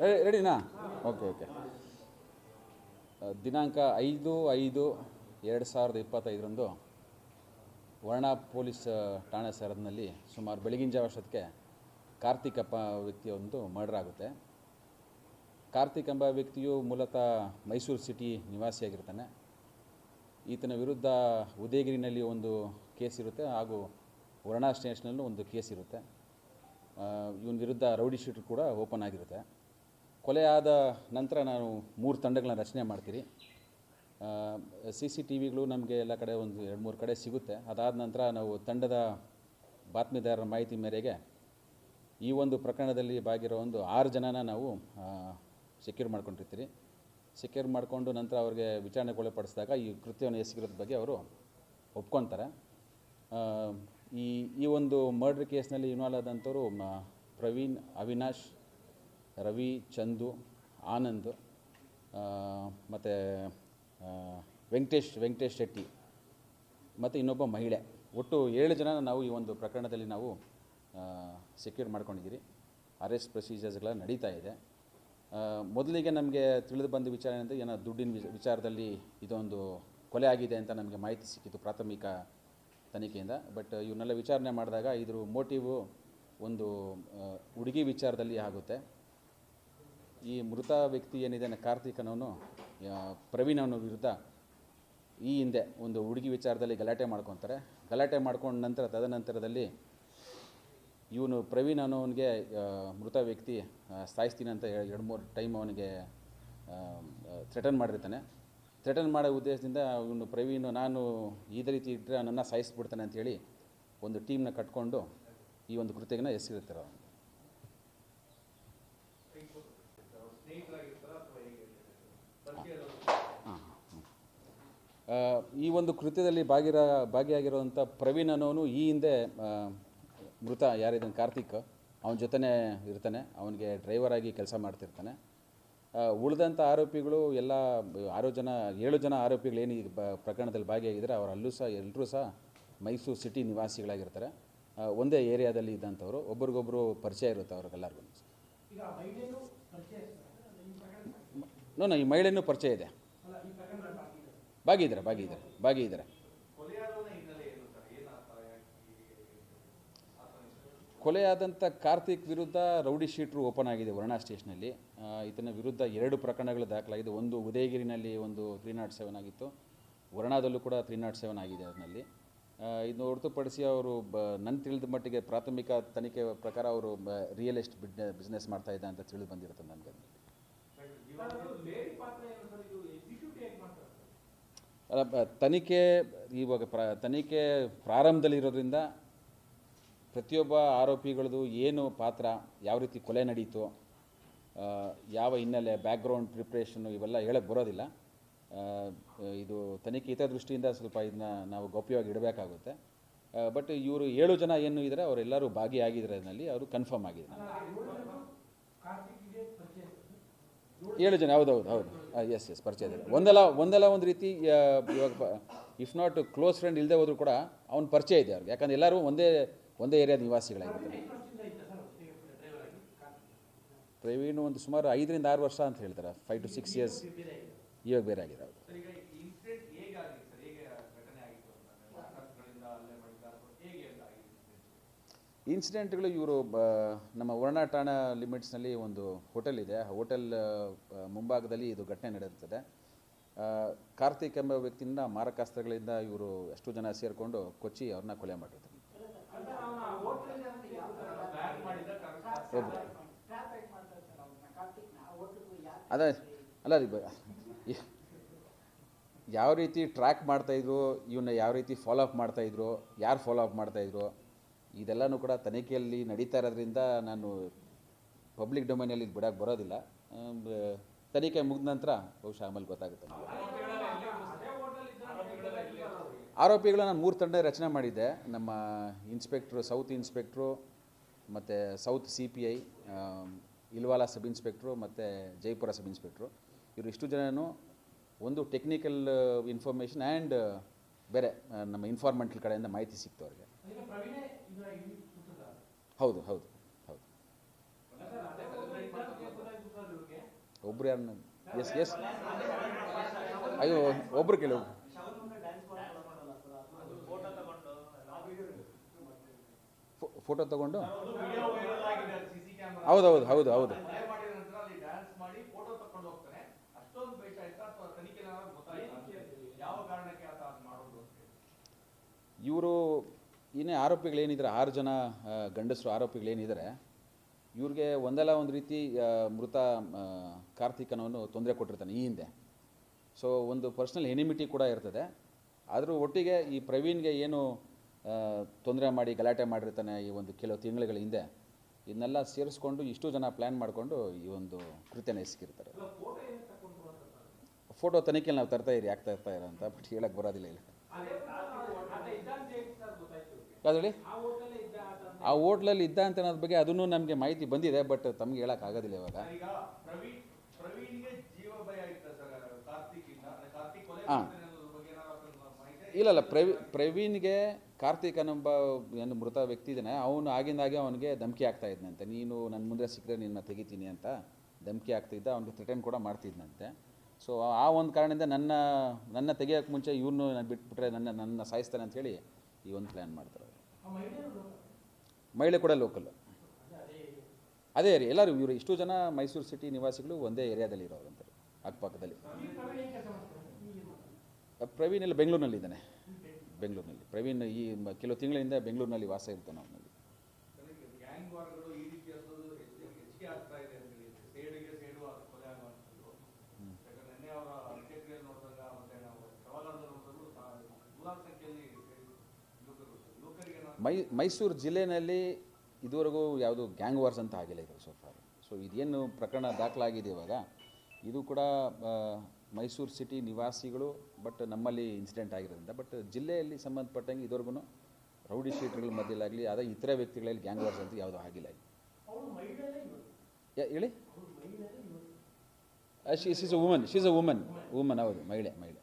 ರೆಡಿನಾ okay okay ದಿನಾಂಕ ಐದು ಐದು, ಎರಡು ಸಾವಿರದ ಇಪ್ಪತ್ತೈದರಂದು ವರ್ಣ ಪೊಲೀಸ್ ಠಾಣೆ ಸರದಿನಲ್ಲಿ ಸುಮಾರು ಬೆಳಗಿನ ಜಾವ ಅಷ್ಟೊತ್ತಿಗೆ ಕಾರ್ತಿಕ್ ಅಪ್ಪ ವ್ಯಕ್ತಿಯ ಒಂದು ಮರ್ಡರ್ ಆಗುತ್ತೆ. ಕಾರ್ತಿಕ್ ಎಂಬ ವ್ಯಕ್ತಿಯು ಮೂಲತಃ ಮೈಸೂರು ಸಿಟಿ ನಿವಾಸಿಯಾಗಿರ್ತಾನೆ. ಈತನ ವಿರುದ್ಧ ಉದಯಗಿರಿನಲ್ಲಿ ಒಂದು ಕೇಸ್ ಇರುತ್ತೆ ಹಾಗೂ ವರ್ಣ ಸ್ಟೇಷನಲ್ಲೂ ಒಂದು ಕೇಸ್ ಇರುತ್ತೆ. ಇವನ ವಿರುದ್ಧ ರೌಡಿ ಶೀಟ್ ಕೂಡ ಓಪನ್ ಆಗಿರುತ್ತೆ. ಕೊಲೆ ಆದ ನಂತರ ನಾನು ಮೂರು ತಂಡಗಳನ್ನ ರಚನೆ ಮಾಡ್ತೀರಿ. ಸಿ ಸಿ ಟಿ ವಿಗಳು ನಮಗೆ ಎಲ್ಲ ಕಡೆ ಒಂದು ಎರಡು ಮೂರು ಕಡೆ ಸಿಗುತ್ತೆ. ಅದಾದ ನಂತರ ನಾವು ತಂಡದ ಬಾತ್ಮೀದಾರರ ಮಾಹಿತಿ ಮೇರೆಗೆ ಈ ಒಂದು ಪ್ರಕರಣದಲ್ಲಿ ಬಾಗಿರೋ ಒಂದು ಆರು ಜನನ ನಾವು ಸೆಕ್ಯೂರ್ ಮಾಡ್ಕೊಂಡಿರ್ತೀರಿ. ಸೆಕ್ಯೂರ್ ಮಾಡಿಕೊಂಡು ನಂತರ ಅವ್ರಿಗೆ ವಿಚಾರಣೆಗೊಳಪಡಿಸಿದಾಗ ಈ ಕೃತ್ಯವನ್ನು ಎಸಗಿರೋದ್ರ ಬಗ್ಗೆ ಅವರು ಒಪ್ಕೊತಾರೆ. ಈ ಈ ಒಂದು ಮರ್ಡ್ರ್ ಕೇಸ್ನಲ್ಲಿ ಇನ್ವಾಲ್ವ್ ಆದಂಥವ್ರು ಪ್ರವೀಣ್, ಅವಿನಾಶ್ ರವಿ, ಚಂದು, ಆನಂದ್ ಮತ್ತು ವೆಂಕಟೇಶ್ ವೆಂಕಟೇಶ್ ಶೆಟ್ಟಿ, ಮತ್ತು ಇನ್ನೊಬ್ಬ ಮಹಿಳೆ. ಒಟ್ಟು ಏಳು ಜನ ನಾವು ಈ ಒಂದು ಪ್ರಕರಣದಲ್ಲಿ ನಾವು ಸೆಕ್ಯೂರ್ ಮಾಡ್ಕೊಂಡಿದ್ದೀರಿ. ಅರೆಸ್ಟ್ ಪ್ರೊಸೀಜರ್ಸ್ಗಳ ನಡೀತಾ ಇದೆ. ಮೊದಲಿಗೆ ನಮಗೆ ತಿಳಿದು ಬಂದ ವಿಚಾರ ಏನಂದರೆ, ಏನೋ ದುಡ್ಡಿನ ವಿಚ- ವಿಚಾರದಲ್ಲಿ ಇದೊಂದು ಕೊಲೆ ಆಗಿದೆ ಅಂತ ನಮಗೆ ಮಾಹಿತಿ ಸಿಕ್ಕಿತ್ತು ಪ್ರಾಥಮಿಕ ತನಿಖೆಯಿಂದ. ಬಟ್ ಇವನ್ನೆಲ್ಲ ವಿಚಾರಣೆ ಮಾಡಿದಾಗ ಇದ್ರ ಮೋಟಿವು ಒಂದು ಹುಡುಗಿ ವಿಚಾರದಲ್ಲಿ ಆಗುತ್ತೆ. ಈ ಮೃತ ವ್ಯಕ್ತಿ ಏನಿದ್ದಾನೆ ಕಾರ್ತಿಕನವನು ಪ್ರವೀಣ್ ಅವನ ವಿರುದ್ಧ ಈ ಹಿಂದೆ ಒಂದು ಹುಡುಗಿ ವಿಚಾರದಲ್ಲಿ ಗಲಾಟೆ ಮಾಡ್ಕೊತಾರೆ. ಗಲಾಟೆ ಮಾಡ್ಕೊಂಡ ನಂತರ, ತದನಂತರದಲ್ಲಿ ಇವನು ಪ್ರವೀಣ್ ಅನ್ನೋವನಿಗೆ ಮೃತ ವ್ಯಕ್ತಿ ಸಾಯಿಸ್ತೀನಿ ಅಂತ ಹೇಳಿ ಎರಡು ಮೂರು ಟೈಮ್ ಅವನಿಗೆ ಥ್ರೆಟನ್ ಮಾಡಿರ್ತಾನೆ. ಥ್ರೆಟನ್ ಮಾಡೋ ಉದ್ದೇಶದಿಂದ ಇವನು ಪ್ರವೀಣ್, ನಾನು ಇದೇ ರೀತಿ ಇಟ್ಟರೆ ನನ್ನ ಸಾಯಿಸ್ಬಿಡ್ತಾನೆ ಅಂತೇಳಿ ಒಂದು ಟೀಮ್ನ ಕಟ್ಕೊಂಡು ಈ ಒಂದು ಕೃತ್ಯನ ಎಸಗಿರ್ತಾರೆ ಅವನು ಹಾಂ ಆ, ಈ ಒಂದು ಕೃತ್ಯದಲ್ಲಿ ಭಾಗಿರ ಭಾಗಿಯಾಗಿರುವಂಥ ಪ್ರವೀಣ್ ಅನ್ನೋನು ಈ ಹಿಂದೆ ಮೃತ ಯಾರಿದ್ದಾನೆ? ಕಾರ್ತಿಕ್. ಅವನ ಜೊತೆನೇ ಇರ್ತಾನೆ. ಅವನಿಗೆ ಡ್ರೈವರ್ ಆಗಿ ಕೆಲಸ ಮಾಡ್ತಿರ್ತಾನೆ. ಉಳಿದಂಥ ಆರೋಪಿಗಳು ಎಲ್ಲ ಆರು ಜನ ಏಳು ಜನ ಆರೋಪಿಗಳು ಏನು ಈ ಬ ಪ್ರಕರಣದಲ್ಲಿ ಭಾಗಿಯಾಗಿದ್ದಾರೆ ಅವರು ಅಲ್ಲೂ ಸಹ ಎಲ್ಲರೂ ಸಹ ಮೈಸೂರು ಸಿಟಿ ನಿವಾಸಿಗಳಾಗಿರ್ತಾರೆ. ಒಂದೇ ಏರಿಯಾದಲ್ಲಿ ಇದ್ದಂಥವ್ರು. ಒಬ್ರಿಗೊಬ್ಬರು ಪರಿಚಯ ಇರುತ್ತೆ ಅವ್ರಿಗೆಲ್ಲರಿಗೂ. ನೋ ನೋ ಈ ಮಹಿಳೆನೂ ಪರಿಚಯ ಇದೆ. ಬಾಗಿದ್ರೆ ಬಾಗಿದ್ರೆ ಭಾಗಿದ್ದಾರೆ ಕೊಲೆಯಾದಂಥ ಕಾರ್ತಿಕ್ ವಿರುದ್ಧ ರೌಡಿ ಶೀಟ್ರು ಓಪನ್ ಆಗಿದೆ ವರ್ಣಾ ಸ್ಟೇಷನಲ್ಲಿ. ಈತನ ವಿರುದ್ಧ ಎರಡು ಪ್ರಕರಣಗಳು ದಾಖಲಾಗಿದೆ. ಒಂದು ಉದಯಗಿರಿನಲ್ಲಿ ಒಂದು ತ್ರೀ ನಾಟ್ ಸೆವೆನ್ ಆಗಿತ್ತು. ವರ್ಣಾದಲ್ಲೂ ಕೂಡ ತ್ರೀ ನಾಟ್ ಸೆವೆನ್ ಆಗಿದೆ ಅದರಲ್ಲಿ. ಇದನ್ನು ಹೊರತುಪಡಿಸಿ ಅವರು ಬ ನನ್ನ ತಿಳಿದ ಮಟ್ಟಿಗೆ ಪ್ರಾಥಮಿಕ ತನಿಖೆ ಪ್ರಕಾರ ಅವರು ರಿಯಲ್ ಎಸ್ಟ್ ಬಿಸ್ನೆಸ್ ಮಾಡ್ತಾ ಇದ್ದ ಅಂತ ತಿಳಿದು ಬಂದಿರುತ್ತೆ ನನಗೆ ಸರ್, ಅದು ಲೇಡಿ ಪಾತ್ರ ಏನು ಸರ್ ಇದು ಎಕ್ಸಿಕ್ಯೂಟಿವ್ ಹೇಗೆ ಮಾಡ್ತಾರೆ ಸರ್? ಅಲ್ಲ ಬ- ತನಿಖೆ ಇವಾಗ ಪ್ರ, ತನಿಖೆ ಪ್ರಾರಂಭದಲ್ಲಿರೋದ್ರಿಂದ ಪ್ರತಿಯೊಬ್ಬ ಆರೋಪಿಗಳದು ಏನು ಪಾತ್ರ, ಯಾವ ರೀತಿ ಕೊಲೆ ನಡೀತು ಯಾವ ಹಿನ್ನೆಲೆ ಬ್ಯಾಕ್ಗ್ರೌಂಡ್ ಪ್ರಿಪ್ರೇಷನ್ನು ಇವೆಲ್ಲ ಹೇಳಕ್ಕೆ ಬರೋದಿಲ್ಲ. ಇದು ತನಿಖೆ ಹಿತದೃಷ್ಟಿಯಿಂದ ಸ್ವಲ್ಪ ಇದನ್ನ ನಾವು ಗೌಪ್ಯವಾಗಿ ಇಡಬೇಕಾಗುತ್ತೆ. ಬಟ್ ಇವರು ಏಳು ಜನ ಏನು ಇದ್ದಾರೆ ಅವರೆಲ್ಲರೂ ಭಾಗಿಯಾಗಿದ್ದಾರೆ ಅದರಲ್ಲಿ ಅವರು ಕನ್ಫರ್ಮ್ ಆಗಿದೆ ಅಲ್ಲ, ಏಳು ಜನ ಕಾರ್ತಿಕ್ಗೆ ಪರಿಚಯ ಇರ್ತದೆ. ಏಳು ಜನ, ಹೌದು ಹೌದು ಹೌದು ಎಸ್ ಎಸ್ ಪರಿಚಯ ಇದೆ ಒಂದಲ್ಲ ಒಂದಲ್ಲ ಒಂದು ರೀತಿ ಇವಾಗ ಇಫ್ ನಾಟ್ ಕ್ಲೋಸ್ ಫ್ರೆಂಡ್ ಇಲ್ಲದೆ ಹೋದರೂ ಕೂಡ ಅವ್ನ ಪರಿಚಯ ಇದೆ ಅವ್ರಿಗೆ ಯಾಕಂದ್ರೆ ಎಲ್ಲರೂ ಒಂದೇ ಒಂದೇ ಏರಿಯಾದ ನಿವಾಸಿಗಳಾಗಿರ್ತಾರೆ? ಪ್ರವೀಣ್ ಒಂದು ಸುಮಾರು ಐದರಿಂದ ಆರು ವರ್ಷ ಅಂತ ಹೇಳ್ತಾರೆ ಫೈವ್ ಟು ಸಿಕ್ಸ್ ಇಯರ್ಸ್. ಇವಾಗ ಬೇರೆ ಆಗಿದೆ ಹೌದು ಸರ್ ಈಗ ಇನ್ಸಿಡೆಂಟ್ ಹೇಗೆ ಆಗಿತ್ತು ಸರ್ ಹೇಗೆ ಘಟನೆ ಆಗಿತ್ತು ಅಂತ ಆಘಾತಗಳಿಂದ ಅಲ್ಲೇ ಮಾಡಿದ್ದಾರೆ ಅಥವಾ ಹೇಗೆ ಅಂತ ಆಗಿತ್ತು incident? ಇನ್ಸಿಡೆಂಟ್ಗಳು ಇವರು ನಮ್ಮ ವರ್ಣ ಠಾಣಾ ಲಿಮಿಟ್ಸ್ನಲ್ಲಿ ಒಂದು ಹೋಟೆಲ್ ಇದೆ. ಆ ಹೋಟೆಲ್ ಮುಂಭಾಗದಲ್ಲಿ ಇದು ಘಟನೆ ನಡೆಯುತ್ತದೆ. ಕಾರ್ತಿಕ್ ಎಂಬ ವ್ಯಕ್ತಿಯಿಂದ ಮಾರಕಾಸ್ತ್ರಗಳಿಂದ ಇವರು ಎಷ್ಟು ಜನ ಸೇರಿಕೊಂಡು ಕೊಚ್ಚಿ ಅವ್ರನ್ನ ಕೊಲೆ ಮಾಡಿರ್ತಾರೆ ಅದ, ಅಲ್ಲ, ರೀ ಯಾವ ರೀತಿ ಟ್ರ್ಯಾಕ್ ಮಾಡ್ತಾಯಿದ್ರು ಇವನ್ನ ಯಾವ ರೀತಿ ಫಾಲೋ ಅಪ್ ಮಾಡ್ತಾಯಿದ್ರು ಯಾರು ಫಾಲೋ ಅಪ್ ಮಾಡ್ತಾಯಿದ್ರು ಇದೆಲ್ಲನೂ ಕೂಡ ತನಿಖೆಯಲ್ಲಿ ನಡೀತಾ ಇರೋದ್ರಿಂದ ನಾನು ಪಬ್ಲಿಕ್ ಡೊಮೈನಲ್ಲಿ ಇದು ಬಿಡೋಕ್ಕೆ ಬರೋದಿಲ್ಲ. ತನಿಖೆ ಮುಗಿದ ನಂತರ ಬಹುಶಃ ಆಮೇಲೆ ಗೊತ್ತಾಗುತ್ತೆ ಆರೋಪಿಗಳು ನಾನು ಮೂರು ತಂಡ ರಚನೆ ಮಾಡಿದ್ದೆ. ನಮ್ಮ ಇನ್ಸ್ಪೆಕ್ಟ್ರು, ಸೌತ್ ಇನ್ಸ್ಪೆಕ್ಟ್ರು, ಮತ್ತು south C P I ಇಲ್ವಾಲ sub inspector, ಮತ್ತು ಜೈಪುರ ಸಬ್ ಇನ್ಸ್ಪೆಕ್ಟ್ರು. ಇವರು ಇಷ್ಟು ಜನನು ಒಂದು ಟೆಕ್ನಿಕಲ್ ಇನ್ಫಾರ್ಮೇಷನ್ ಆ್ಯಂಡ್ ಬೇರೆ, ನಮ್ಮ ಇನ್ಫಾರ್ಮೆಂಟಲ್ ಕಡೆಯಿಂದ ಮಾಹಿತಿ ಸಿಕ್ತು ಅವ್ರಿಗೆ. ಹೌದು ಹೌದು ಹೌದು. ಒಬ್ರು ಯಾರನ್ನ? Yes yes. ಅಯ್ಯೋ, ಒಬ್ರು ಕೆಲವು ಫೋಟೋ ತಗೊಂಡು? ಹೌದು ಹೌದು ಹೌದು ಹೌದು. ಇವರು ಇನ್ನೇ ಆರೋಪಿಗಳೇನಿದ್ದಾರೆ ಆರು ಜನ ಗಂಡಸರು ಆರೋಪಿಗಳೇನಿದ್ದಾರೆ ಇವ್ರಿಗೆ ಒಂದಲ್ಲ ಒಂದು ರೀತಿ ಮೃತ ಕಾರ್ತಿಕ್ ಕಾರ್ತಿಕನವನು ತೊಂದರೆ ಕೊಟ್ಟಿರ್ತಾನೆ ಈ ಹಿಂದೆ. ಸೊ ಒಂದು ಪರ್ಸ್ನಲ್ ಎನಿಮಿಟಿ ಕೂಡ ಇರ್ತದೆ. ಆದರೂ ಒಟ್ಟಿಗೆ ಈ ಪ್ರವೀಣ್ಗೆ ಏನು ತೊಂದರೆ ಮಾಡಿ ಗಲಾಟೆ ಮಾಡಿರ್ತಾನೆ ಈ ಒಂದು ಕೆಲವು ತಿಂಗಳುಗಳ ಹಿಂದೆ ಇದನ್ನೆಲ್ಲ ಸೇರಿಸ್ಕೊಂಡು ಇಷ್ಟು ಜನ ಪ್ಲ್ಯಾನ್ ಮಾಡಿಕೊಂಡು ಈ ಒಂದು ಕೃತ್ಯನ ಎಸಗಿರ್ತಾರೆ. ಫೋಟೋ ತನಿಖೆಯಲ್ಲಿ ನಾವು ತರ್ತಾ ಇರಿ ಯಾಕೆ ತರ್ತಾ ಇರೋ ಅಂತ ಬಟ್ ಹೇಳಕ್ಕೆ ಬರೋದಿಲ್ಲ ಇಲ್ಲ. ಯಾವ್ದು ಹೇಳಿ? ಆ ಹೋಟ್ಲಲ್ಲಿ ಇದ್ದ ಅಂತ ಅನ್ನೋದ್ರ ಬಗ್ಗೆ ಅದನ್ನು ನಮಗೆ ಮಾಹಿತಿ ಬಂದಿದೆ ಬಟ್ ತಮಗೆ ಹೇಳೋಕ್ಕಾಗೋದಿಲ್ಲ ಇವಾಗ. ಹಾಂ ಈಗ ಪ್ರವೀಣ್ ಪ್ರವೀಣ್ಗೆ ಜೀವ ಭಯ ಇತ್ತ ಸರ್ ಕಾರ್ತಿಕ್ ಅಂದ್ರೆ ಕಾರ್ತಿಕ್ ಕೊಲೆ ಹಾ. ಬಗ್ಗೆ ಏನಾದ್ರು ಮಾಹಿತಿ ಇಲ್ಲ ಇಲ್ಲ ಪ್ರವಿ ಪ್ರವೀಣ್ಗೆ ಕಾರ್ತಿಕ್ ಅನ್ನೊಬ್ಬ ಏನು ಮೃತ ವ್ಯಕ್ತಿ ಇದ್ದಾನೆ. ಅವನು ಆಗಿಂದಾಗೆ ಅವನಿಗೆ ಧಮಕಿ ಆಗ್ತಾ ಇದ್ನಂತೆ. ನೀನು ನನ್ನ ಮುಂದೆ ಸಿಕ್ಕರೆ ನಿನ್ನ ತೆಗಿತೀನಿ ಅಂತ ಧಮಕಿ ಆಗ್ತಿದ್ದ ಅವನಿಗೆ ಥ್ರೆಟನ್ ಕೂಡ ಮಾಡ್ತಿದ್ನಂತೆ. ಸೊ ಆ ಒಂದು ಕಾರಣದಿಂದ ನನ್ನ ನನ್ನ ತೆಗಿಯೋಕ್ಕೆ ಮುಂಚೆ ಇವನು ನಾನು ಬಿಟ್ಬಿಟ್ರೆ ನನ್ನ ನನ್ನ ಸಾಯಿಸ್ತಾನೆ ಅಂತೇಳಿ ಈ ಒಂದು ಪ್ಲ್ಯಾನ್ ಮಾಡ್ತಾರೆ. ಮಹಿಳೆ ಕೂಡ ಲೋಕಲ್ ಅದೇ ಏರಿಯಾ ಎಲ್ಲರೂ ಇವರು ಇಷ್ಟು ಜನ ಮೈಸೂರು ಸಿಟಿ ನಿವಾಸಿಗಳು ಒಂದೇ ಏರಿಯಾದಲ್ಲಿ ಇರೋರು ಅಂತಾರೆ ಅಕ್ಕಪಕ್ಕದಲ್ಲಿ. ಪ್ರವೀಣ್ ಎಲ್ಲ ಬೆಂಗಳೂರಿನಲ್ಲಿದ್ದಾನೆ ಬೆಂಗಳೂರಿನಲ್ಲಿ. ಪ್ರವೀಣ್ ಈ ಕೆಲವು ತಿಂಗಳಿಂದ ಬೆಂಗಳೂರಿನಲ್ಲಿ ವಾಸ ಇರ್ತಾನೆ ಅವನಲ್ಲಿ ಗ್ಯಾಂಗ್ ವಾರ್ಗಳು ಈ ರೀತಿ ಅನ್ನೋದು ಹೆಚ್ಚು- ಹೆಚ್ಚಿಗೆ ಆಗ್ತಾ ಇದೆ ಅಂತ ಹೇಳಿ ಸೇಡಿಗೆ ಸೇಡು ಅದು ಕೊಲೆ ಆಗುವಂಥದ್ದು ಯಾಕಂದ್ರೆ ನಿನ್ನೆ ಅವರ ಅಂತ್ಯಕ್ರಿಯೆ ನೋಡಿದಾಗ ಮತ್ತೆ ನಾವು ಸವಾಲನ್ನು ನೋಡಿದ್ರು ನೂರಾರು ಸಂಖ್ಯೆಯಲ್ಲಿ ಯುವಕರು ಯುವಕರಿಗೆ ನಾವು ಮೈ ಮೈಸೂರು ಜಿಲ್ಲೆಯಲ್ಲಿ ಇದುವರೆಗೂ ಯಾವುದು ಗ್ಯಾಂಗ್ ವಾರ್ಸ್ ಅಂತ ಆಗಿಲ್ಲ ಇದು ಸೊ ಫಾರ್ ಸೊ ಇದೇನು ಪ್ರಕರಣ ದಾಖಲಾಗಿದೆ ಇವಾಗ. ಇದು ಕೂಡ ಮೈಸೂರು ಸಿಟಿ ನಿವಾಸಿಗಳು ಬಟ್ ನಮ್ಮಲ್ಲಿ ಇನ್ಸಿಡೆಂಟ್ ಆಗಿರೋದ್ರಿಂದ ಬಟ್ ಜಿಲ್ಲೆಯಲ್ಲಿ ಸಂಬಂಧಪಟ್ಟಂಗೆ ಇದುವರೆಗೂ ರೌಡಿ ಶೀಟ್ಗಳ ಮಧ್ಯಲಾಗಲಿ ಅದೇ ಇತರ ವ್ಯಕ್ತಿಗಳಲ್ಲಿ ಗ್ಯಾಂಗ್ ವಾರ್ಸ್ ಅಂತ ಯಾವುದೂ ಆಗಿಲ್ಲ ಹೇಳಿ? She's is a woman she's a woman woman ಹೌದು, ಮಹಿಳೆ ಮಹಿಳೆ.